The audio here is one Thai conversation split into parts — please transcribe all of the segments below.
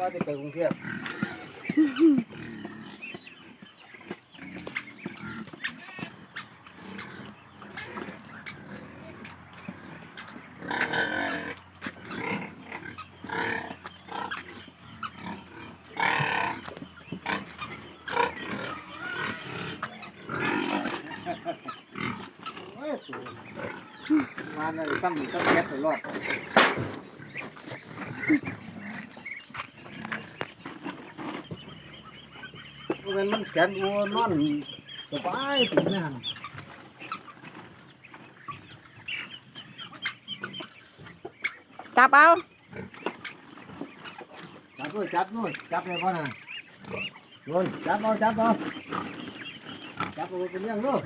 ว่าจะไปกรุงเทพเอ้ยสูมาในซ้ำหนึ่งซ้ำแก๊สตลอด เว้นมันแขนวัวนอนสบายถึงนั่นจับเอาจับด้วยจับนู่นจับเลยพ่อน่ะโยนจับเอาจับเอาจับเอาเป็นเรื่องลูก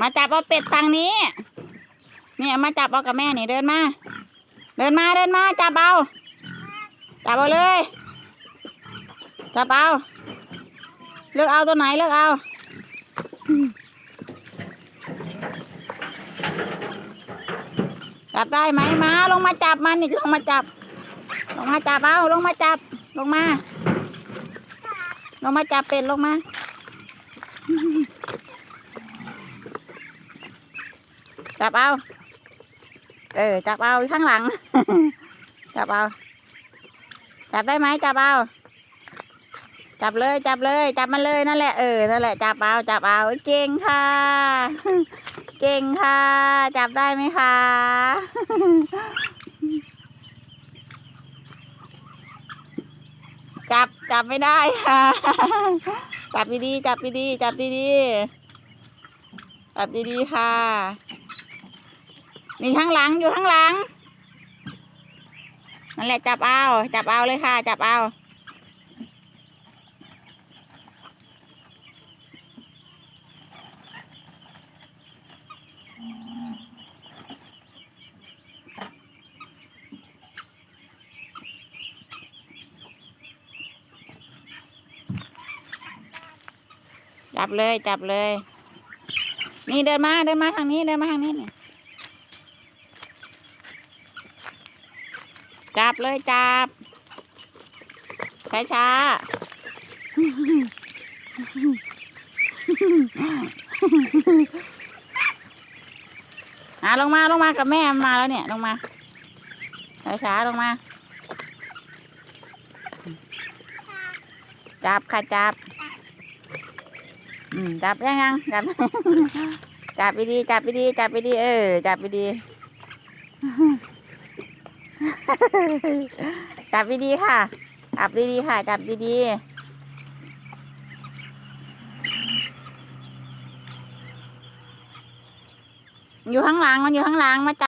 มาจับเอาเป็ดฝั่งนี้เนี่ยมาจับเอากับแม่นี่เดินมา เดินมาเดินมาจับเอา จับเอาเลยจับเอาเลือกเอาตัวไหนเลือกเอาจับได้ไหมมาลงมาจับมันนี่ลงมาจับ ลงมาจับเอาลงมาจับ ลงมา ลงมาจับเป็ดลงมาจับเอา เออจับเอาข้างหลังจับเอา จับได้ไหมจับเอาจับเลยจับเลยจับมันเลยนั่นแหละเออนั่นแหละจับเอาจับเอาเก่งค่ะ เก่งค่ะ จับได้ไหมคะจับจับไม่ได้ค่ะ จับดีๆจับดีๆจับดีๆจับดีๆค่ะ นี่ข้างหลังอยู่ข้างหลัง นั่นแหละจับเอาจับเอาเลยค่ะ จับเอาจับเลยจับเลย นี่เดินมาเดินมาทางนี้เดินมาทางนี้เนี่ย จับเลยจับช้าช้าอะลงมาลงมากับแม่มาแล้วเนี่ยลงมาช้าช้าลงมา จับค่ะจับ อืมจับยังยังจับจับไปดีจับไปดีจับไปดีเออจับไปดี จับดีค่ะจับดีๆค่ะจับดีๆอยู่ข้างหลังมันอยู่ข้างหลังมาจับ